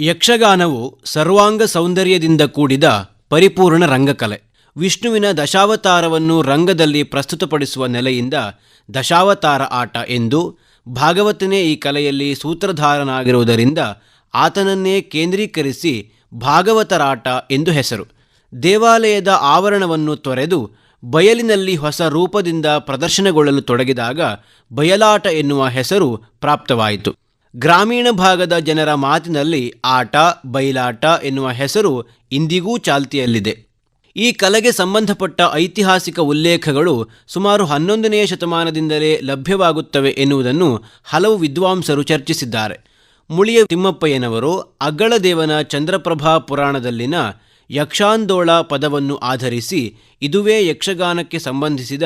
ಯಕ್ಷಗಾನವು ಸರ್ವಾಂಗ ಸೌಂದರ್ಯದಿಂದ ಕೂಡಿದ ಪರಿಪೂರ್ಣ ರಂಗಕಲೆ. ವಿಷ್ಣುವಿನ ದಶಾವತಾರವನ್ನು ರಂಗದಲ್ಲಿ ಪ್ರಸ್ತುತಪಡಿಸುವ ನೆಲೆಯಿಂದ ದಶಾವತಾರ ಆಟ ಎಂದು ಭಾಗವತನೇ ಈ ಕಲೆಯಲ್ಲಿ ಸೂತ್ರಧಾರನಾಗಿರುವುದರಿಂದ ಆತನನ್ನೇ ಕೇಂದ್ರೀಕರಿಸಿ ಭಾಗವತರಾಟ ಎಂದು ಹೆಸರು. ದೇವಾಲಯದ ಆವರಣವನ್ನು ತೊರೆದು ಬಯಲಿನಲ್ಲಿ ಹೊಸ ರೂಪದಿಂದ ಪ್ರದರ್ಶನಗೊಳ್ಳಲು ತೊಡಗಿದಾಗ ಬಯಲಾಟ ಎನ್ನುವ ಹೆಸರು ಪ್ರಾಪ್ತವಾಯಿತು. ಗ್ರಾಮೀಣ ಭಾಗದ ಜನರ ಮಾತಿನಲ್ಲಿ ಆಟ, ಬಯಲಾಟ ಎನ್ನುವ ಹೆಸರು ಇಂದಿಗೂ ಚಾಲ್ತಿಯಲ್ಲಿದೆ. ಈ ಕಲೆಗೆ ಸಂಬಂಧಪಟ್ಟ ಐತಿಹಾಸಿಕ ಉಲ್ಲೇಖಗಳು ಸುಮಾರು ಹನ್ನೊಂದನೆಯ ಶತಮಾನದಿಂದಲೇ ಲಭ್ಯವಾಗುತ್ತವೆ ಎನ್ನುವುದನ್ನು ಹಲವು ವಿದ್ವಾಂಸರು ಚರ್ಚಿಸಿದ್ದಾರೆ. ಮುಳಿಯ ತಿಮ್ಮಪ್ಪಯ್ಯನವರು ಅಗ್ಗಳದೇವನ ಚಂದ್ರಪ್ರಭಾ ಪುರಾಣದಲ್ಲಿನ ಯಕ್ಷಾಂದೋಳ ಪದವನ್ನು ಆಧರಿಸಿ ಇದುವೇ ಯಕ್ಷಗಾನಕ್ಕೆ ಸಂಬಂಧಿಸಿದ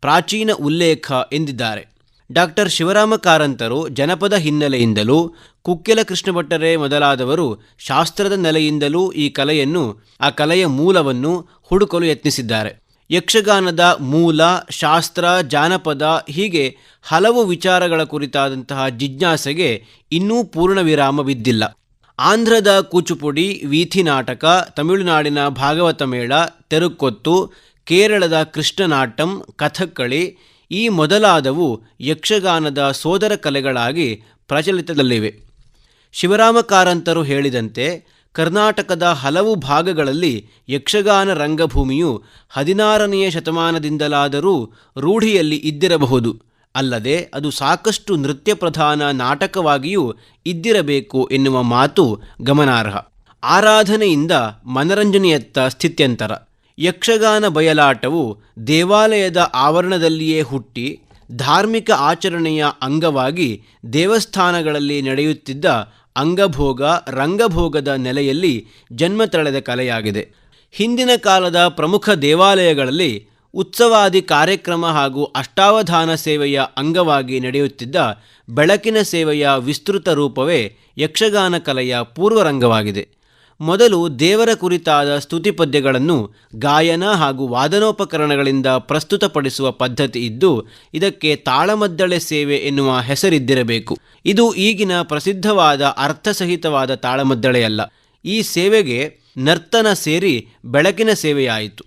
ಪ್ರಾಚೀನ ಉಲ್ಲೇಖ ಎಂದಿದ್ದಾರೆ. ಡಾಕ್ಟರ್ ಶಿವರಾಮ ಕಾರಂತರು ಜನಪದ ಹಿನ್ನೆಲೆಯಿಂದಲೂ ಕುಕ್ಕೆಲ ಕೃಷ್ಣ ಭಟ್ಟರೇ ಮೊದಲಾದವರು ಶಾಸ್ತ್ರದ ನೆಲೆಯಿಂದಲೂ ಈ ಕಲೆಯನ್ನು, ಆ ಕಲೆಯ ಮೂಲವನ್ನು ಹುಡುಕಲು ಯತ್ನಿಸಿದ್ದಾರೆ. ಯಕ್ಷಗಾನದ ಮೂಲ, ಶಾಸ್ತ್ರ, ಜಾನಪದ ಹೀಗೆ ಹಲವು ವಿಚಾರಗಳ ಕುರಿತಾದಂತಹ ಜಿಜ್ಞಾಸೆಗೆ ಇನ್ನೂ ಪೂರ್ಣ ವಿರಾಮ ಬಿದ್ದಿಲ್ಲ. ಆಂಧ್ರದ ಕೂಚುಪುಡಿ, ವೀಥಿ ನಾಟಕ, ತಮಿಳುನಾಡಿನ ಭಾಗವತ ಮೇಳ, ತೆರುಕೊತ್ತು, ಕೇರಳದ ಕೃಷ್ಣನಾಟಂ, ಕಥಕ್ಕಳಿ ಈ ಮೊದಲಾದವು ಯಕ್ಷಗಾನದ ಸೋದರ ಕಲೆಗಳಾಗಿ ಪ್ರಚಲಿತದಲ್ಲಿವೆ. ಶಿವರಾಮ ಕಾರಂತರು ಹೇಳಿದಂತೆ ಕರ್ನಾಟಕದ ಹಲವು ಭಾಗಗಳಲ್ಲಿ ಯಕ್ಷಗಾನ ರಂಗಭೂಮಿಯು ಹದಿನಾರನೆಯ ಶತಮಾನದಿಂದಲಾದರೂ ರೂಢಿಯಲ್ಲಿ ಇದ್ದಿರಬಹುದು. ಅಲ್ಲದೆ ಅದು ಸಾಕಷ್ಟು ನೃತ್ಯ ಪ್ರಧಾನ ನಾಟಕವಾಗಿಯೂ ಇದ್ದಿರಬೇಕು ಎನ್ನುವ ಮಾತು ಗಮನಾರ್ಹ. ಆರಾಧನೆಯಿಂದ ಮನರಂಜನೆಯತ್ತ ಸ್ಥಿತ್ಯಂತರ. ಯಕ್ಷಗಾನ ಬಯಲಾಟವು ದೇವಾಲಯದ ಆವರಣದಲ್ಲಿಯೇ ಹುಟ್ಟಿ ಧಾರ್ಮಿಕ ಆಚರಣೆಯ ಅಂಗವಾಗಿ ದೇವಸ್ಥಾನಗಳಲ್ಲಿ ನಡೆಯುತ್ತಿದ್ದ ಅಂಗಭೋಗ, ರಂಗಭೋಗದ ನೆಲೆಯಲ್ಲಿ ಜನ್ಮ ತಳೆದ ಕಲೆಯಾಗಿದೆ. ಹಿಂದಿನ ಕಾಲದ ಪ್ರಮುಖ ದೇವಾಲಯಗಳಲ್ಲಿ ಉತ್ಸವಾದಿ ಕಾರ್ಯಕ್ರಮ ಹಾಗೂ ಅಷ್ಟಾವಧಾನ ಸೇವೆಯ ಅಂಗವಾಗಿ ನಡೆಯುತ್ತಿದ್ದ ಬೆಳಕಿನ ಸೇವೆಯ ವಿಸ್ತೃತ ರೂಪವೇ ಯಕ್ಷಗಾನ ಕಲೆಯ ಪೂರ್ವರಂಗವಾಗಿದೆ. ಮೊದಲು ದೇವರ ಕುರಿತಾದ ಸ್ತುತಿ ಪದ್ಯಗಳನ್ನು ಗಾಯನ ಹಾಗೂ ವಾದನೋಪಕರಣಗಳಿಂದ ಪ್ರಸ್ತುತಪಡಿಸುವ ಪದ್ಧತಿ ಇದ್ದು, ಇದಕ್ಕೆ ತಾಳಮದ್ದಳೆ ಸೇವೆ ಎನ್ನುವ ಹೆಸರಿದ್ದಿರಬೇಕು. ಇದು ಈಗಿನ ಪ್ರಸಿದ್ಧವಾದ ಅರ್ಥಸಹಿತವಾದ ತಾಳಮದ್ದಳೆಯಲ್ಲ. ಈ ಸೇವೆಗೆ ನರ್ತನ ಸೇರಿ ಬೆಳಕಿನ ಸೇವೆಯಾಯಿತು.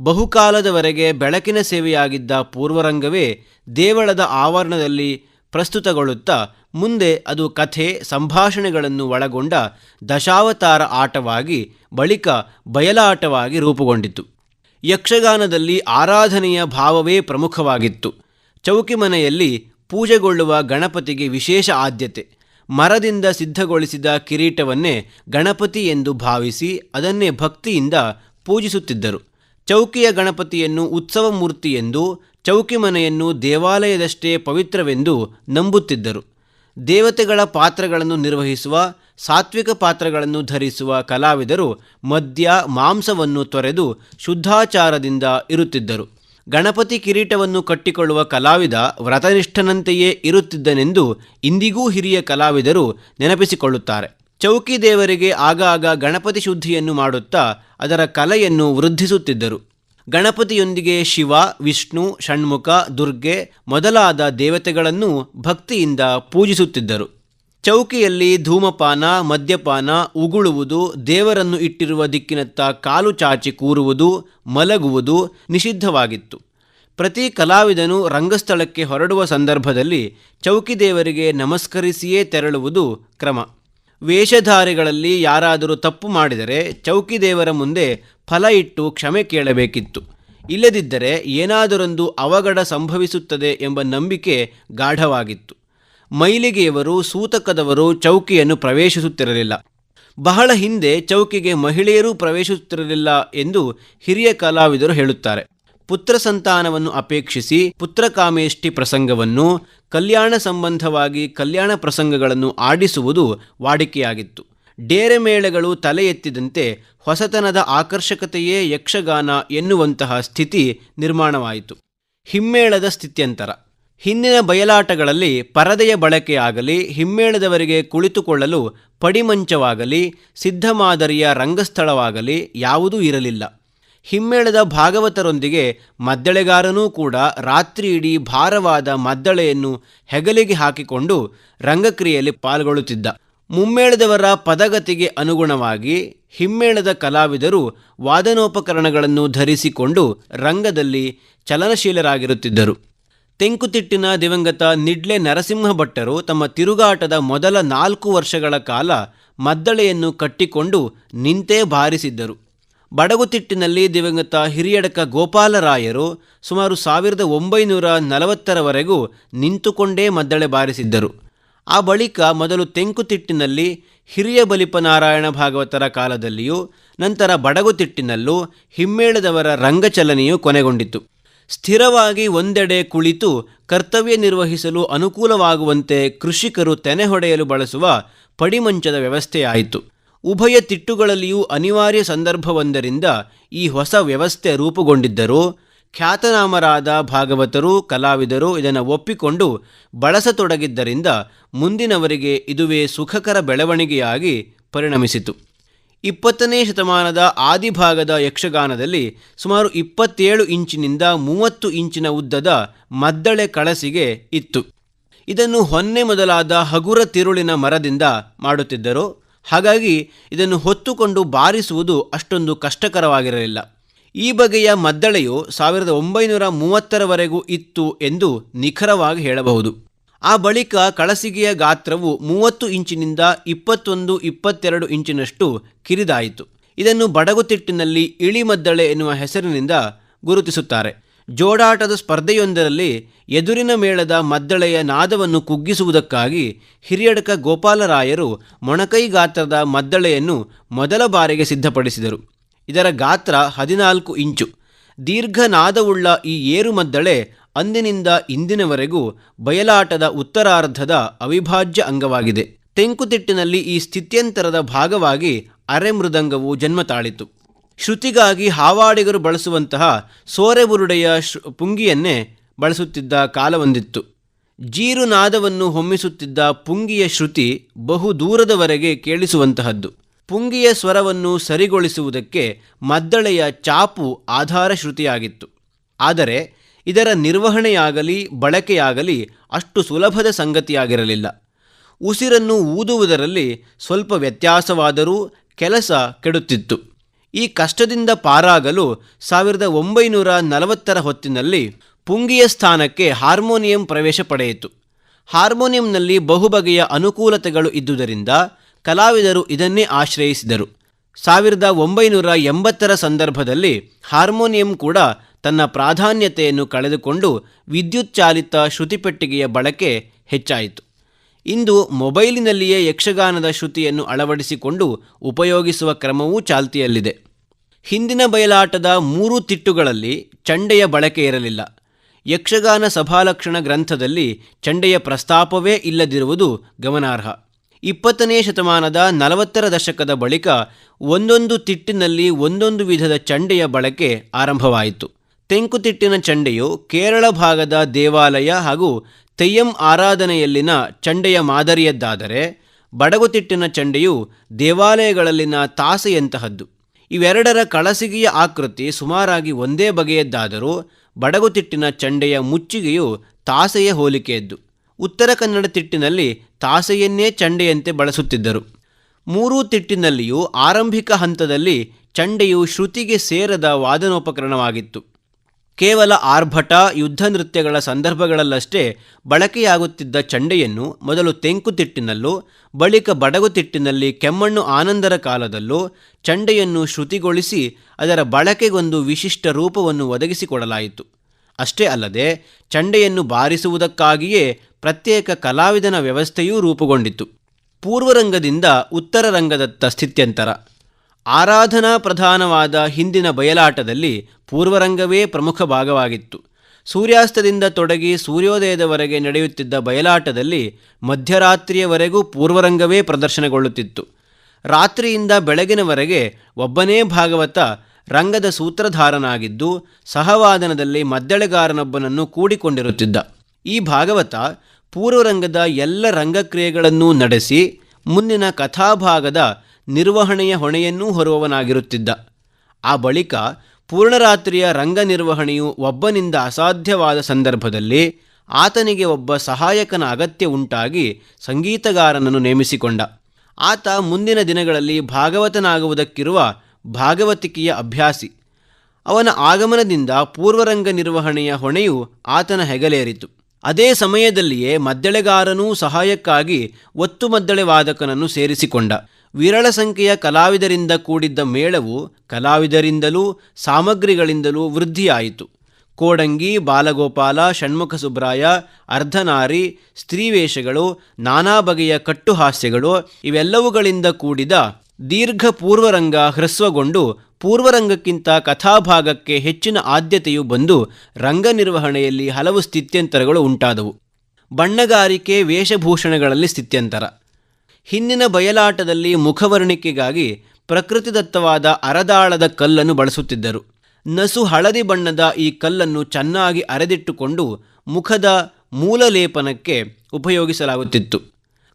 ಬಹುಕಾಲದವರೆಗೆ ಬೆಳಕಿನ ಸೇವೆಯಾಗಿದ್ದ ಪೂರ್ವರಂಗವೇ ದೇವಳದ ಆವರಣದಲ್ಲಿ ಪ್ರಸ್ತುತಗೊಳ್ಳುತ್ತಾ ಮುಂದೆ ಅದು ಕಥೆ ಸಂಭಾಷಣೆಗಳನ್ನು ಒಳಗೊಂಡ ದಶಾವತಾರ ಆಟವಾಗಿ ಬಳಿಕ ಬಯಲಾಟವಾಗಿ ರೂಪುಗೊಂಡಿತು. ಯಕ್ಷಗಾನದಲ್ಲಿ ಆರಾಧನೆಯ ಭಾವವೇ ಪ್ರಮುಖವಾಗಿತ್ತು. ಚೌಕಿ ಮನೆಯಲ್ಲಿ ಪೂಜೆಗೊಳ್ಳುವ ಗಣಪತಿಗೆ ವಿಶೇಷ ಆದ್ಯತೆ. ಮರದಿಂದ ಸಿದ್ಧಗೊಳಿಸಿದ ಕಿರೀಟವನ್ನೇ ಗಣಪತಿ ಎಂದು ಭಾವಿಸಿ ಅದನ್ನೇ ಭಕ್ತಿಯಿಂದ ಪೂಜಿಸುತ್ತಿದ್ದರು. ಚೌಕಿಯ ಗಣಪತಿಯನ್ನು ಉತ್ಸವ ಮೂರ್ತಿ ಎಂದು ಚೌಕಿ ಮನೆಯನ್ನು ದೇವಾಲಯದಷ್ಟೇ ಪವಿತ್ರವೆಂದು ನಂಬುತ್ತಿದ್ದರು. ದೇವತೆಗಳ ಪಾತ್ರಗಳನ್ನು ನಿರ್ವಹಿಸುವ, ಸಾತ್ವಿಕ ಪಾತ್ರಗಳನ್ನು ಧರಿಸುವ ಕಲಾವಿದರು ಮದ್ಯ, ಮಾಂಸವನ್ನು ತೊರೆದು ಶುದ್ಧಾಚಾರದಿಂದ ಇರುತ್ತಿದ್ದರು. ಗಣಪತಿ ಕಿರೀಟವನ್ನು ಕಟ್ಟಿಕೊಳ್ಳುವ ಕಲಾವಿದ ವ್ರತನಿಷ್ಠನಂತೆಯೇ ಇರುತ್ತಿದ್ದನೆಂದು ಇಂದಿಗೂ ಹಿರಿಯ ಕಲಾವಿದರು ನೆನಪಿಸಿಕೊಳ್ಳುತ್ತಾರೆ. ಚೌಕಿ ದೇವರಿಗೆ ಆಗಾಗ ಗಣಪತಿ ಶುದ್ಧಿಯನ್ನು ಮಾಡುತ್ತಾ ಅದರ ಕಲೆಯನ್ನು ವೃದ್ಧಿಸುತ್ತಿದ್ದರು. ಗಣಪತಿಯೊಂದಿಗೆ ಶಿವ, ವಿಷ್ಣು, ಷಣ್ಮುಖ, ದುರ್ಗೆ ಮೊದಲಾದ ದೇವತೆಗಳನ್ನು ಭಕ್ತಿಯಿಂದ ಪೂಜಿಸುತ್ತಿದ್ದರು. ಚೌಕಿಯಲ್ಲಿ ಧೂಮಪಾನ, ಮದ್ಯಪಾನ, ಉಗುಳುವುದು, ದೇವರನ್ನು ಇಟ್ಟಿರುವ ದಿಕ್ಕಿನತ್ತ ಕಾಲು ಚಾಚಿ ಕೂರುವುದು, ಮಲಗುವುದು ನಿಷಿದ್ಧವಾಗಿತ್ತು. ಪ್ರತಿ ಕಲಾವಿದನು ರಂಗಸ್ಥಳಕ್ಕೆ ಹೊರಡುವ ಸಂದರ್ಭದಲ್ಲಿ ಚೌಕಿದೇವರಿಗೆ ನಮಸ್ಕರಿಸಿಯೇ ತೆರಳುವುದು ಕ್ರಮ. ವೇಷಧಾರಿಗಳಲ್ಲಿ ಯಾರಾದರೂ ತಪ್ಪು ಮಾಡಿದರೆ ಚೌಕಿದೇವರ ಮುಂದೆ ಫಲ ಇಟ್ಟು ಕ್ಷಮೆ ಕೇಳಬೇಕಿತ್ತು. ಇಲ್ಲದಿದ್ದರೆ ಏನಾದರೊಂದು ಅವಘಡ ಸಂಭವಿಸುತ್ತದೆ ಎಂಬ ನಂಬಿಕೆ ಗಾಢವಾಗಿತ್ತು. ಮೈಲಿಗೆಯವರು, ಸೂತಕದವರು ಚೌಕಿಯನ್ನು ಪ್ರವೇಶಿಸುತ್ತಿರಲಿಲ್ಲ. ಬಹಳ ಹಿಂದೆ ಚೌಕಿಗೆ ಮಹಿಳೆಯರೂ ಪ್ರವೇಶಿಸುತ್ತಿರಲಿಲ್ಲ ಎಂದು ಹಿರಿಯ ಕಲಾವಿದರು ಹೇಳುತ್ತಾರೆ. ಪುತ್ರ ಸಂತಾನವನ್ನು ಅಪೇಕ್ಷಿಸಿ ಪುತ್ರಕಾಮೇಷ್ಟಿ ಪ್ರಸಂಗವನ್ನು, ಕಲ್ಯಾಣ ಸಂಬಂಧವಾಗಿ ಕಲ್ಯಾಣ ಪ್ರಸಂಗಗಳನ್ನು ಆಡಿಸುವುದು ವಾಡಿಕೆಯಾಗಿತ್ತು. ಡೇರೆ ಮೇಳಗಳು ತಲೆ ಎತ್ತಿದಂತೆ ಹೊಸತನದ ಆಕರ್ಷಕತೆಯೇ ಯಕ್ಷಗಾನ ಎನ್ನುವಂತಹ ಸ್ಥಿತಿ ನಿರ್ಮಾಣವಾಯಿತು. ಹಿಮ್ಮೇಳದ ಸ್ಥಿತ್ಯಂತರ. ಹಿಂದಿನ ಬಯಲಾಟಗಳಲ್ಲಿ ಪರದೆಯ ಬಳಕೆಯಾಗಲಿ ಹಿಮ್ಮೇಳದವರಿಗೆ ಕುಳಿತುಕೊಳ್ಳಲು ಪಡಿಮಂಚವಾಗಲಿ, ಸಿದ್ಧ ಮಾದರಿಯ ರಂಗಸ್ಥಳವಾಗಲಿ ಯಾವುದೂ ಇರಲಿಲ್ಲ. ಹಿಮ್ಮೇಳದ ಭಾಗವತರೊಂದಿಗೆ ಮದ್ದಳೆಗಾರನೂ ಕೂಡ ರಾತ್ರಿಯಿಡೀ ಭಾರವಾದ ಮದ್ದಳೆಯನ್ನು ಹೆಗಲಿಗೆ ಹಾಕಿಕೊಂಡು ರಂಗಕ್ರಿಯೆಯಲ್ಲಿ ಪಾಲ್ಗೊಳ್ಳುತ್ತಿದ್ದ. ಮುಮ್ಮೇಳದವರ ಪದಗತಿಗೆ ಅನುಗುಣವಾಗಿ ಹಿಮ್ಮೇಳದ ಕಲಾವಿದರು ವಾದನೋಪಕರಣಗಳನ್ನು ಧರಿಸಿಕೊಂಡು ರಂಗದಲ್ಲಿ ಚಲನಶೀಲರಾಗಿರುತ್ತಿದ್ದರು. ತೆಂಕುತಿಟ್ಟಿನ ದಿವಂಗತ ನಿಡ್ಲೆ ನರಸಿಂಹ ಭಟ್ಟರು ತಮ್ಮ ತಿರುಗಾಟದ ಮೊದಲ ನಾಲ್ಕು ವರ್ಷಗಳ ಕಾಲ ಮದ್ದಳೆಯನ್ನು ಕಟ್ಟಿಕೊಂಡು ನಿಂತೇ ಬಾರಿಸಿದ್ದರು. ಬಡಗುತಿಟ್ಟಿನಲ್ಲಿ ದಿವಂಗತ ಹಿರಿಯಡಕ ಗೋಪಾಲರಾಯರು ಸುಮಾರು ಸಾವಿರದ ಒಂಬೈನೂರ ನಲವತ್ತರವರೆಗೂ ನಿಂತುಕೊಂಡೇ ಮದ್ದಳೆ ಬಾರಿಸಿದ್ದರು. ಆ ಬಳಿಕ ಮೊದಲು ತೆಂಕುತಿಟ್ಟಿನಲ್ಲಿ ಹಿರಿಯ ಬಲಿಪನಾರಾಯಣ ಭಾಗವತರ ಕಾಲದಲ್ಲಿಯೂ, ನಂತರ ಬಡಗುತಿಟ್ಟಿನಲ್ಲೂ ಹಿಮ್ಮೇಳದವರ ರಂಗಚಲನೆಯು ಕೊನೆಗೊಂಡಿತು. ಸ್ಥಿರವಾಗಿ ಒಂದೆಡೆ ಕುಳಿತು ಕರ್ತವ್ಯ ನಿರ್ವಹಿಸಲು ಅನುಕೂಲವಾಗುವಂತೆ ಕೃಷಿಕರು ತೆನೆ ಹೊಡೆಯಲು ಬಳಸುವ ಪಡಿಮಂಚದ ವ್ಯವಸ್ಥೆಯಾಯಿತು. ಉಭಯ ತಿಟ್ಟುಗಳಲ್ಲಿಯೂ ಅನಿವಾರ್ಯ ಸಂದರ್ಭವೊಂದರಿಂದ ಈ ಹೊಸ ವ್ಯವಸ್ಥೆ ರೂಪುಗೊಂಡಿದ್ದರೂ ಖ್ಯಾತನಾಮರಾದ ಭಾಗವತರು, ಕಲಾವಿದರು ಇದನ್ನು ಒಪ್ಪಿಕೊಂಡು ಬಳಸತೊಡಗಿದ್ದರಿಂದ ಮುಂದಿನವರಿಗೆ ಇದುವೇ ಸುಖಕರ ಬೆಳವಣಿಗೆಯಾಗಿ ಪರಿಣಮಿಸಿತು. ಇಪ್ಪತ್ತನೇ ಶತಮಾನದ ಆದಿಭಾಗದ ಯಕ್ಷಗಾನದಲ್ಲಿ ಸುಮಾರು ಇಪ್ಪತ್ತೇಳು ಇಂಚಿನಿಂದ ಮೂವತ್ತು ಇಂಚಿನ ಉದ್ದದ ಮದ್ದಳೆ ಕಳಸಿಗೆ ಇತ್ತು. ಇದನ್ನು ಹೊನ್ನೆ ಮೊದಲಾದ ಹಗುರ ತಿರುಳಿನ ಮರದಿಂದ ಮಾಡುತ್ತಿದ್ದರು. ಹಾಗಾಗಿ ಇದನ್ನು ಹೊತ್ತುಕೊಂಡು ಬಾರಿಸುವುದು ಅಷ್ಟೊಂದು ಕಷ್ಟಕರವಾಗಿರಲಿಲ್ಲ. ಈ ಬಗೆಯ ಮದ್ದಳೆಯು ಸಾವಿರದ ಒಂಬೈನೂರ ಮೂವತ್ತರವರೆಗೂ ಇತ್ತು ಎಂದು ನಿಖರವಾಗಿ ಹೇಳಬಹುದು. ಆ ಬಳಿಕ ಕಳಸಿಗೆಯ ಗಾತ್ರವು ಮೂವತ್ತು ಇಂಚಿನಿಂದ ಇಪ್ಪತ್ತೊಂದು, ಇಪ್ಪತ್ತೆರಡು ಇಂಚಿನಷ್ಟು ಕಿರಿದಾಯಿತು. ಇದನ್ನು ಬಡಗುತಿಟ್ಟಿನಲ್ಲಿ ಇಳಿಮದ್ದಳೆ ಎನ್ನುವ ಹೆಸರಿನಿಂದ ಗುರುತಿಸುತ್ತಾರೆ. ಜೋಡಾಟದ ಸ್ಪರ್ಧೆಯೊಂದರಲ್ಲಿ ಎದುರಿನ ಮೇಳದ ಮದ್ದಳೆಯ ನಾದವನ್ನು ಕುಗ್ಗಿಸುವುದಕ್ಕಾಗಿ ಹಿರಿಯಡಕ ಗೋಪಾಲರಾಯರು ಮೊಣಕೈ ಗಾತ್ರದ ಮದ್ದಳೆಯನ್ನು ಮೊದಲ ಬಾರಿಗೆ ಸಿದ್ಧಪಡಿಸಿದರು. ಇದರ ಗಾತ್ರ ಹದಿನಾಲ್ಕು ಇಂಚು. ದೀರ್ಘನಾದವುಳ್ಳ ಈ ಏರುಮದ್ದಳೆ ಅಂದಿನಿಂದ ಇಂದಿನವರೆಗೂ ಬಯಲಾಟದ ಉತ್ತರಾರ್ಧದ ಅವಿಭಾಜ್ಯ ಅಂಗವಾಗಿದೆ. ತೆಂಕುತಿಟ್ಟಿನಲ್ಲಿ ಈ ಸ್ಥಿತ್ಯಂತರದ ಭಾಗವಾಗಿ ಅರೆಮೃದಂಗವು ಜನ್ಮ ತಾಳಿತು. ಶ್ರುತಿಗಾಗಿ ಹಾವಾಡಿಗರು ಬಳಸುವಂತಹ ಸೋರೆಬುರುಡೆಯ ಪುಂಗಿಯನ್ನೇ ಬಳಸುತ್ತಿದ್ದ ಕಾಲವೊಂದಿತ್ತು. ಜೀರುನಾದವನ್ನು ಹೊಮ್ಮಿಸುತ್ತಿದ್ದ ಪುಂಗಿಯ ಶ್ರುತಿ ಬಹು ದೂರದವರೆಗೆ ಕೇಳಿಸುವಂತಹದ್ದು. ಪುಂಗಿಯ ಸ್ವರವನ್ನು ಸರಿಗೊಳಿಸುವುದಕ್ಕೆ ಮದ್ದಳೆಯ ಚಾಪು ಆಧಾರ ಶ್ರುತಿಯಾಗಿತ್ತು ಆದರೆ ಇದರ ನಿರ್ವಹಣೆಯಾಗಲಿ, ಬಳಕೆಯಾಗಲಿ ಅಷ್ಟು ಸುಲಭದ ಸಂಗತಿಯಾಗಿರಲಿಲ್ಲ. ಉಸಿರನ್ನು ಊದುವುದರಲ್ಲಿ ಸ್ವಲ್ಪ ವ್ಯತ್ಯಾಸವಾದರೂ ಕೆಲಸ ಕೆಡುತ್ತಿತ್ತು. ಈ ಕಷ್ಟದಿಂದ ಪಾರಾಗಲು ಸಾವಿರದ ಒಂಬೈನೂರ ನಲವತ್ತರ ಹೊತ್ತಿನಲ್ಲಿ ಪುಂಗಿಯ ಸ್ಥಾನಕ್ಕೆ ಹಾರ್ಮೋನಿಯಂ ಪ್ರವೇಶ ಪಡೆಯಿತು. ಹಾರ್ಮೋನಿಯಂನಲ್ಲಿ ಬಹುಬಗೆಯ ಅನುಕೂಲತೆಗಳು ಇದ್ದುದರಿಂದ ಕಲಾವಿದರು ಇದನ್ನೇ ಆಶ್ರಯಿಸಿದರು. ಸಾವಿರದ ಒಂಬೈನೂರ ಎಂಬತ್ತರ ಸಂದರ್ಭದಲ್ಲಿ ಹಾರ್ಮೋನಿಯಂ ಕೂಡ ತನ್ನ ಪ್ರಾಧಾನ್ಯತೆಯನ್ನು ಕಳೆದುಕೊಂಡು ವಿದ್ಯುತ್ ಚಾಲಿತ ಶ್ರುತಿಪೆಟ್ಟಿಗೆಯ ಬಳಕೆ ಹೆಚ್ಚಾಯಿತು. ಇಂದು ಮೊಬೈಲಿನಲ್ಲಿಯೇ ಯಕ್ಷಗಾನದ ಶ್ರುತಿಯನ್ನು ಅಳವಡಿಸಿಕೊಂಡು ಉಪಯೋಗಿಸುವ ಕ್ರಮವೂ ಚಾಲ್ತಿಯಲ್ಲಿದೆ. ಹಿಂದಿನ ಬಯಲಾಟದ ಮೂರು ತಿಟ್ಟುಗಳಲ್ಲಿ ಚಂಡೆಯ ಬಳಕೆ ಇರಲಿಲ್ಲ. ಯಕ್ಷಗಾನ ಸಭಾಲಕ್ಷಣ ಗ್ರಂಥದಲ್ಲಿ ಚಂಡೆಯ ಪ್ರಸ್ತಾಪವೇ ಇಲ್ಲದಿರುವುದು ಗಮನಾರ್ಹ. ಇಪ್ಪತ್ತನೇ ಶತಮಾನದ ನಲವತ್ತರ ದಶಕದ ಬಳಿಕ ಒಂದೊಂದು ತಿಟ್ಟಿನಲ್ಲಿ ಒಂದೊಂದು ವಿಧದ ಚಂಡೆಯ ಬಳಕೆ ಆರಂಭವಾಯಿತು. ತೆಂಕುತಿಟ್ಟಿನ ಚಂಡೆಯು ಕೇರಳ ಭಾಗದ ದೇವಾಲಯ ಹಾಗೂ ತೆಯ್ಯಂ ಆರಾಧನೆಯಲ್ಲಿನ ಚಂಡೆಯ ಮಾದರಿಯದ್ದಾದರೆ ಬಡಗುತಿಟ್ಟಿನ ಚಂಡೆಯು ದೇವಾಲಯಗಳಲ್ಲಿನ ತಾಸೆಯಂತಹದ್ದು. ಇವೆರಡರ ಕಳಸಿಗೆಯ ಆಕೃತಿ ಸುಮಾರಾಗಿ ಒಂದೇ ಬಗೆಯದ್ದಾದರೂ ಬಡಗುತಿಟ್ಟಿನ ಚಂಡೆಯ ಮುಚ್ಚಿಗೆಯು ತಾಸೆಯ ಹೋಲಿಕೆಯದ್ದು. ಉತ್ತರ ಕನ್ನಡ ತಿಟ್ಟಿನಲ್ಲಿ ತಾಸೆಯನ್ನೇ ಚಂಡೆಯಂತೆ ಬಳಸುತ್ತಿದ್ದರು. ಮೂರೂ ತಿಟ್ಟಿನಲ್ಲಿಯೂ ಆರಂಭಿಕ ಹಂತದಲ್ಲಿ ಚಂಡೆಯು ಶ್ರುತಿಗೆ ಸೇರದ ವಾದನೋಪಕರಣವಾಗಿತ್ತು. ಕೇವಲ ಆರ್ಭಟ, ಯುದ್ಧ ನೃತ್ಯಗಳ ಸಂದರ್ಭಗಳಲ್ಲಷ್ಟೇ ಬಳಕೆಯಾಗುತ್ತಿದ್ದ ಚಂಡೆಯನ್ನು ಮೊದಲು ತೆಂಕುತಿಟ್ಟಿನಲ್ಲೂ ಬಳಿಕ ಬಡಗುತಿಟ್ಟಿನಲ್ಲಿ ಕೆಮ್ಮಣ್ಣು ಆನಂದರ ಕಾಲದಲ್ಲೂ ಚಂಡೆಯನ್ನು ಶ್ರುತಿಗೊಳಿಸಿ ಅದರ ಬಳಕೆಗೊಂದು ವಿಶಿಷ್ಟ ರೂಪವನ್ನು ಒದಗಿಸಿಕೊಡಲಾಯಿತು. ಅಷ್ಟೇ ಅಲ್ಲದೆ, ಚಂಡೆಯನ್ನು ಬಾರಿಸುವುದಕ್ಕಾಗಿಯೇ ಪ್ರತ್ಯೇಕ ಕಲಾವಿದನ ವ್ಯವಸ್ಥೆಯೂ ರೂಪುಗೊಂಡಿತು ಪೂರ್ವರಂಗದಿಂದ ಉತ್ತರ ರಂಗದತ್ತ ಸ್ಥಿತ್ಯಂತರ. ಆರಾಧನಾ ಪ್ರಧಾನವಾದ ಹಿಂದಿನ ಬಯಲಾಟದಲ್ಲಿ ಪೂರ್ವರಂಗವೇ ಪ್ರಮುಖ ಭಾಗವಾಗಿತ್ತು. ಸೂರ್ಯಾಸ್ತದಿಂದ ತೊಡಗಿ ಸೂರ್ಯೋದಯದವರೆಗೆ ನಡೆಯುತ್ತಿದ್ದ ಬಯಲಾಟದಲ್ಲಿ ಮಧ್ಯರಾತ್ರಿಯವರೆಗೂ ಪೂರ್ವರಂಗವೇ ಪ್ರದರ್ಶನಗೊಳ್ಳುತ್ತಿತ್ತು. ರಾತ್ರಿಯಿಂದ ಬೆಳಗಿನವರೆಗೆ ಒಬ್ಬನೇ ಭಾಗವತ ರಂಗದ ಸೂತ್ರಧಾರನಾಗಿದ್ದು, ಸಹವಾದನದಲ್ಲಿ ಮದ್ದಳೆಗಾರನೊಬ್ಬನನ್ನು ಕೂಡಿಕೊಂಡಿರುತ್ತಿದ್ದ. ಈ ಭಾಗವತ ಪೂರ್ವರಂಗದ ಎಲ್ಲ ರಂಗಕ್ರಿಯೆಗಳನ್ನೂ ನಡೆಸಿ ಮುಂದಿನ ಕಥಾಭಾಗದ ನಿರ್ವಹಣೆಯ ಹೊಣೆಯನ್ನೂ ಹೊರುವವನಾಗಿರುತ್ತಿದ್ದ. ಆ ಬಳಿಕ ಪೂರ್ಣರಾತ್ರಿಯ ರಂಗ ನಿರ್ವಹಣೆಯು ಒಬ್ಬನಿಂದ ಅಸಾಧ್ಯವಾದ ಸಂದರ್ಭದಲ್ಲಿ ಆತನಿಗೆ ಒಬ್ಬ ಸಹಾಯಕನ ಅಗತ್ಯ ಉಂಟಾಗಿ ಸಂಗೀತಗಾರನನ್ನು ನೇಮಿಸಿಕೊಂಡ. ಆತ ಮುಂದಿನ ದಿನಗಳಲ್ಲಿ ಭಾಗವತನಾಗುವುದಕ್ಕಿರುವ ಭಾಗವತಿಕೆಯ ಅಭ್ಯಾಸಿ. ಅವನ ಆಗಮನದಿಂದ ಪೂರ್ವರಂಗ ನಿರ್ವಹಣೆಯ ಹೊಣೆಯು ಆತನ ಹೆಗಲೇರಿತು. ಅದೇ ಸಮಯದಲ್ಲಿಯೇ ಮದ್ದಳೆಗಾರನೂ ಸಹಾಯಕ್ಕಾಗಿ ಒತ್ತು ಮದ್ದಳೆ ವಾದಕನನ್ನು ಸೇರಿಸಿಕೊಂಡ. ವಿರಳ ಸಂಖ್ಯೆಯ ಕಲಾವಿದರಿಂದ ಕೂಡಿದ್ದ ಮೇಳವು ಕಲಾವಿದರಿಂದಲೂ ಸಾಮಗ್ರಿಗಳಿಂದಲೂ ವೃದ್ಧಿಯಾಯಿತು. ಕೋಡಂಗಿ, ಬಾಲಗೋಪಾಲ, ಷಣ್ಮುಖ ಸುಬ್ರಾಯ, ಅರ್ಧನಾರಿ, ಸ್ತ್ರೀವೇಷಗಳು, ನಾನಾ ಬಗೆಯ ಕಟ್ಟುಹಾಸ್ಯಗಳು ಇವೆಲ್ಲವುಗಳಿಂದ ಕೂಡಿದ ದೀರ್ಘ ಪೂರ್ವರಂಗ ಹ್ರಸ್ವಗೊಂಡು ಪೂರ್ವರಂಗಕ್ಕಿಂತ ಕಥಾಭಾಗಕ್ಕೆ ಹೆಚ್ಚಿನ ಆದ್ಯತೆಯು ಬಂದು ರಂಗ ನಿರ್ವಹಣೆಯಲ್ಲಿ ಹಲವು ಸ್ಥಿತ್ಯಂತರಗಳು ಉಂಟಾದವು. ಬಣ್ಣಗಾರಿಕೆ, ವೇಷಭೂಷಣಗಳಲ್ಲಿ ಸ್ಥಿತ್ಯಂತರ. ಹಿಂದಿನ ಬಯಲಾಟದಲ್ಲಿ ಮುಖವರ್ಣಿಕೆಗಾಗಿ ಪ್ರಕೃತಿದತ್ತವಾದ ಅರದಾಳದ ಕಲ್ಲನ್ನು ಬಳಸುತ್ತಿದ್ದರು. ನಸು ಹಳದಿ ಬಣ್ಣದ ಈ ಕಲ್ಲನ್ನು ಚೆನ್ನಾಗಿ ಅರೆದಿಟ್ಟುಕೊಂಡು ಮುಖದ ಮೂಲಲೇಪನಕ್ಕೆ ಉಪಯೋಗಿಸಲಾಗುತ್ತಿತ್ತು.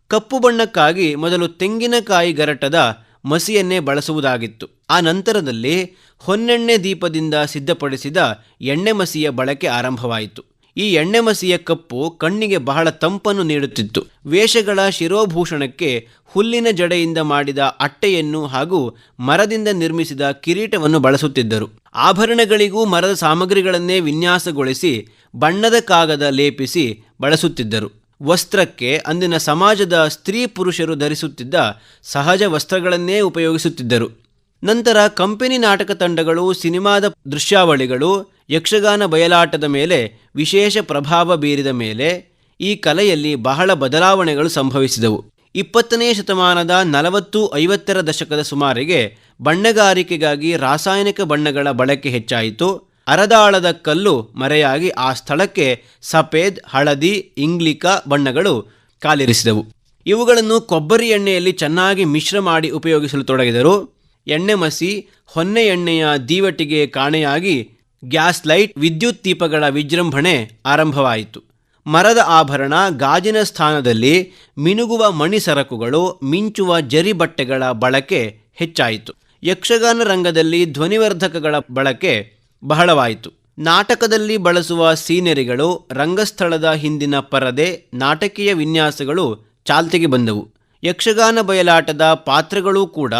ಕಪ್ಪು ಬಣ್ಣಕ್ಕಾಗಿ ಮೊದಲು ತೆಂಗಿನಕಾಯಿ ಗರಟದ ಮಸಿಯನ್ನೇ ಬಳಸುವುದಾಗಿತ್ತು. ಆ ನಂತರದಲ್ಲಿ ಹೊನ್ನೆಣ್ಣೆ ದೀಪದಿಂದ ಸಿದ್ಧಪಡಿಸಿದ ಎಣ್ಣೆ ಮಸಿಯ ಬಳಕೆ ಆರಂಭವಾಯಿತು. ಈ ಎಣ್ಣೆ ಮಸಿಯ ಕಪ್ಪು ಕಣ್ಣಿಗೆ ಬಹಳ ತಂಪನ್ನು ನೀಡುತ್ತಿತ್ತು. ವೇಷಗಳ ಶಿರೋಭೂಷಣಕ್ಕೆ ಹುಲ್ಲಿನ ಜಡೆಯಿಂದ ಮಾಡಿದ ಅಟ್ಟೆಯನ್ನು ಹಾಗೂ ಮರದಿಂದ ನಿರ್ಮಿಸಿದ ಕಿರೀಟವನ್ನು ಬಳಸುತ್ತಿದ್ದರು. ಆಭರಣಗಳಿಗೂ ಮರದ ಸಾಮಗ್ರಿಗಳನ್ನೇ ವಿನ್ಯಾಸಗೊಳಿಸಿ ಬಣ್ಣದ ಕಾಗದ ಲೇಪಿಸಿ ಬಳಸುತ್ತಿದ್ದರು. ವಸ್ತ್ರಕ್ಕೆ ಅಂದಿನ ಸಮಾಜದ ಸ್ತ್ರೀ ಪುರುಷರು ಧರಿಸುತ್ತಿದ್ದ ಸಹಜ ವಸ್ತ್ರಗಳನ್ನೇ ಉಪಯೋಗಿಸುತ್ತಿದ್ದರು. ನಂತರ ಕಂಪನಿ ನಾಟಕ ತಂಡಗಳು, ಸಿನಿಮಾದ ದೃಶ್ಯಾವಳಿಗಳು, ಯಕ್ಷಗಾನ ಬಯಲಾಟದ ಮೇಲೆ ವಿಶೇಷ ಪ್ರಭಾವ ಬೀರಿದ ಮೇಲೆ ಈ ಕಲೆಯಲ್ಲಿ ಬಹಳ ಬದಲಾವಣೆಗಳು ಸಂಭವಿಸಿದವು. ಇಪ್ಪತ್ತನೇ ಶತಮಾನದ ನಲವತ್ತು ಐವತ್ತರ ದಶಕದ ಸುಮಾರಿಗೆ ಬಣ್ಣಗಾರಿಕೆಗಾಗಿ ರಾಸಾಯನಿಕ ಬಣ್ಣಗಳ ಬಳಕೆ ಹೆಚ್ಚಾಯಿತು. ಅರದಾಳದ ಕಲ್ಲು ಮರೆಯಾಗಿ ಆ ಸ್ಥಳಕ್ಕೆ ಸಫೇದ್, ಹಳದಿ, ಇಂಗ್ಲಿಕ ಬಣ್ಣಗಳು ಕಾಲಿರಿಸಿದವು. ಇವುಗಳನ್ನು ಕೊಬ್ಬರಿ ಎಣ್ಣೆಯಲ್ಲಿ ಚೆನ್ನಾಗಿ ಮಿಶ್ರ ಮಾಡಿ ಉಪಯೋಗಿಸಲು ತೊಡಗಿದರು. ಎಣ್ಣೆ ಮಸಿ, ಹೊನ್ನೆ ಎಣ್ಣೆಯ ದೀವಟಿಗೆ ಕಾಣೆಯಾಗಿ ಗ್ಯಾಸ್ ಲೈಟ್, ವಿದ್ಯುತ್ ದೀಪಗಳ ವಿಜೃಂಭಣೆ ಆರಂಭವಾಯಿತು. ಮರದ ಆಭರಣ ಗಾಜಿನ ಸ್ಥಾನದಲ್ಲಿ ಮಿನುಗುವ ಮಣಿ ಸರಕುಗಳು, ಮಿಂಚುವ ಜರಿ ಬಟ್ಟೆಗಳ ಬಳಕೆ ಹೆಚ್ಚಾಯಿತು. ಯಕ್ಷಗಾನ ರಂಗದಲ್ಲಿ ಧ್ವನಿವರ್ಧಕಗಳ ಬಳಕೆ ಬಹಳವಾಯಿತು. ನಾಟಕದಲ್ಲಿ ಬಳಸುವ ಸೀನೆರಿಗಳು, ರಂಗಸ್ಥಳದ ಹಿಂದಿನ ಪರದೆ, ನಾಟಕೀಯ ವಿನ್ಯಾಸಗಳು ಚಾಲ್ತಿಗೆ ಬಂದವು. ಯಕ್ಷಗಾನ ಬಯಲಾಟದ ಪಾತ್ರಗಳೂ ಕೂಡ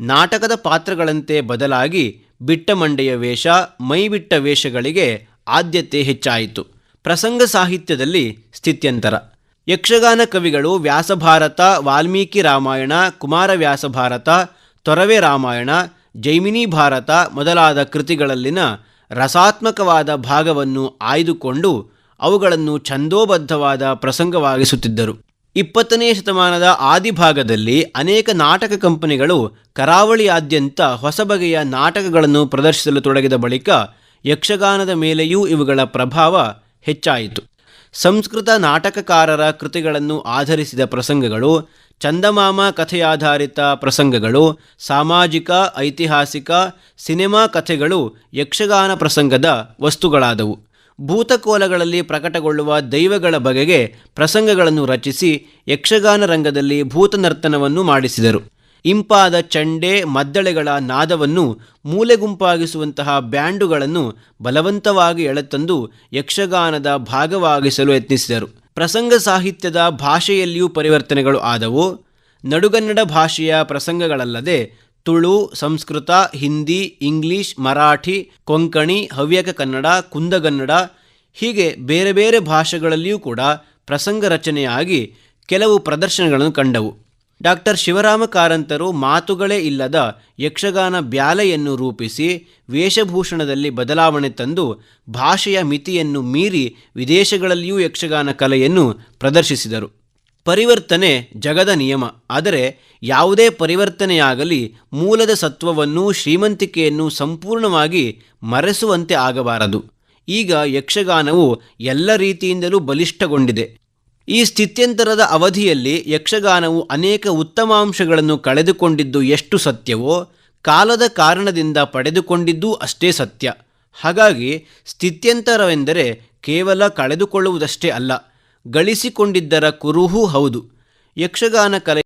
ನಾಟಕದ ಪಾತ್ರಗಳಂತೆ ಬದಲಾಗಿ ಬಿಟ್ಟ ಮಂಡೆಯ ವೇಷ, ಮೈಬಿಟ್ಟ ವೇಷಗಳಿಗೆ ಆದ್ಯತೆ ಹೆಚ್ಚಾಯಿತು. ಪ್ರಸಂಗ ಸಾಹಿತ್ಯದಲ್ಲಿ ಸ್ಥಿತ್ಯಂತರ. ಯಕ್ಷಗಾನ ಕವಿಗಳು ವ್ಯಾಸಭಾರತ, ವಾಲ್ಮೀಕಿ ರಾಮಾಯಣ, ಕುಮಾರ ವ್ಯಾಸಭಾರತ, ತೊರವೆ ರಾಮಾಯಣ, ಜೈಮಿನಿ ಭಾರತ ಮೊದಲಾದ ಕೃತಿಗಳಲ್ಲಿನ ರಸಾತ್ಮಕವಾದ ಭಾಗವನ್ನು ಆಯ್ದುಕೊಂಡು ಅವುಗಳನ್ನು ಛಂದೋಬದ್ಧವಾದ ಪ್ರಸಂಗವಾಗಿಸುತ್ತಿದ್ದರು. ಇಪ್ಪತ್ತನೇ ಶತಮಾನದ ಆದಿಭಾಗದಲ್ಲಿ ಅನೇಕ ನಾಟಕ ಕಂಪನಿಗಳು ಕರಾವಳಿಯಾದ್ಯಂತ ಹೊಸ ಬಗೆಯ ನಾಟಕಗಳನ್ನು ಪ್ರದರ್ಶಿಸಲು ತೊಡಗಿದ ಬಳಿಕ ಯಕ್ಷಗಾನದ ಮೇಲೆಯೂ ಇವುಗಳ ಪ್ರಭಾವ ಹೆಚ್ಚಾಯಿತು. ಸಂಸ್ಕೃತ ನಾಟಕಕಾರರ ಕೃತಿಗಳನ್ನು ಆಧರಿಸಿದ ಪ್ರಸಂಗಗಳು ಚಂದಮಾಮ ಕಥೆಯಾಧಾರಿತ ಪ್ರಸಂಗಗಳು, ಸಾಮಾಜಿಕ, ಐತಿಹಾಸಿಕ, ಸಿನಿಮಾ ಕಥೆಗಳು ಯಕ್ಷಗಾನ ಪ್ರಸಂಗದ ವಸ್ತುಗಳಾದವು. ಭೂತಕೋಲಗಳಲ್ಲಿ ಪ್ರಕಟಗೊಳ್ಳುವ ದೈವಗಳ ಬಗೆಗೆ ಪ್ರಸಂಗಗಳನ್ನು ರಚಿಸಿ ಯಕ್ಷಗಾನ ರಂಗದಲ್ಲಿ ಭೂತನರ್ತನವನ್ನು ಮಾಡಿಸಿದರು. ಇಂಪಾದ ಚಂಡೆ, ಮದ್ದಳೆಗಳ ನಾದವನ್ನು ಮೂಲೆಗುಂಪಾಗಿಸುವಂತಹ ಬ್ಯಾಂಡುಗಳನ್ನು ಬಲವಂತವಾಗಿ ಎಳೆತಂದು ಯಕ್ಷಗಾನದ ಭಾಗವಾಗಿಸಲು ಯತ್ನಿಸಿದರು. ಪ್ರಸಂಗ ಸಾಹಿತ್ಯದ ಭಾಷೆಯಲ್ಲಿಯೂ ಪರಿವರ್ತನೆಗಳು ಆದವು. ನಡುಗನ್ನಡ ಭಾಷೆಯ ಪ್ರಸಂಗಗಳಲ್ಲದೆ ತುಳು, ಸಂಸ್ಕೃತ, ಹಿಂದಿ, ಇಂಗ್ಲಿಷ್, ಮರಾಠಿ, ಕೊಂಕಣಿ, ಹವ್ಯಕ ಕನ್ನಡ, ಕುಂದಗನ್ನಡ ಹೀಗೆ ಬೇರೆ ಬೇರೆ ಭಾಷೆಗಳಲ್ಲಿಯೂ ಕೂಡ ಪ್ರಸಂಗ ರಚನೆಯಾಗಿ ಕೆಲವು ಪ್ರದರ್ಶನಗಳನ್ನು ಕಂಡವು. ಡಾಕ್ಟರ್ ಶಿವರಾಮ ಕಾರಂತರು ಮಾತುಗಳೇ ಇಲ್ಲದ ಯಕ್ಷಗಾನ ಬ್ಯಾಲೆಯನ್ನು ರೂಪಿಸಿ ವೇಷಭೂಷಣದಲ್ಲಿ ಬದಲಾವಣೆ ತಂದು ಭಾಷೆಯ ಮಿತಿಯನ್ನು ಮೀರಿ ವಿದೇಶಗಳಲ್ಲಿಯೂ ಯಕ್ಷಗಾನ ಕಲೆಯನ್ನು ಪ್ರದರ್ಶಿಸಿದರು. ಪರಿವರ್ತನೆ ಜಗದ ನಿಯಮ. ಆದರೆ ಯಾವುದೇ ಪರಿವರ್ತನೆಯಾಗಲಿ ಮೂಲದ ಸತ್ವವನ್ನು ಶ್ರೀಮಂತಿಕೆಯನ್ನು ಸಂಪೂರ್ಣವಾಗಿ ಮರೆಸುವಂತೆ ಆಗಬಾರದು. ಈಗ ಯಕ್ಷಗಾನವು ಎಲ್ಲ ರೀತಿಯಿಂದಲೂ ಬಲಿಷ್ಠಗೊಂಡಿದೆ. ಈ ಸ್ಥಿತ್ಯಂತರದ ಅವಧಿಯಲ್ಲಿ ಯಕ್ಷಗಾನವು ಅನೇಕ ಉತ್ತಮಾಂಶಗಳನ್ನು ಕಳೆದುಕೊಂಡಿದ್ದು ಎಷ್ಟು ಸತ್ಯವೋ, ಕಾಲದ ಕಾರಣದಿಂದ ಪಡೆದುಕೊಂಡಿದ್ದೂ ಅಷ್ಟೇ ಸತ್ಯ. ಹಾಗಾಗಿ ಸ್ಥಿತ್ಯಂತರವೆಂದರೆ ಕೇವಲ ಕಳೆದುಕೊಳ್ಳುವುದಷ್ಟೇ ಅಲ್ಲ, ಗಳಿಸಿಕೊಂಡಿದ್ದರ ಕುರುಹೂ ಹೌದು. ಯಕ್ಷಗಾನ ಕಲೆ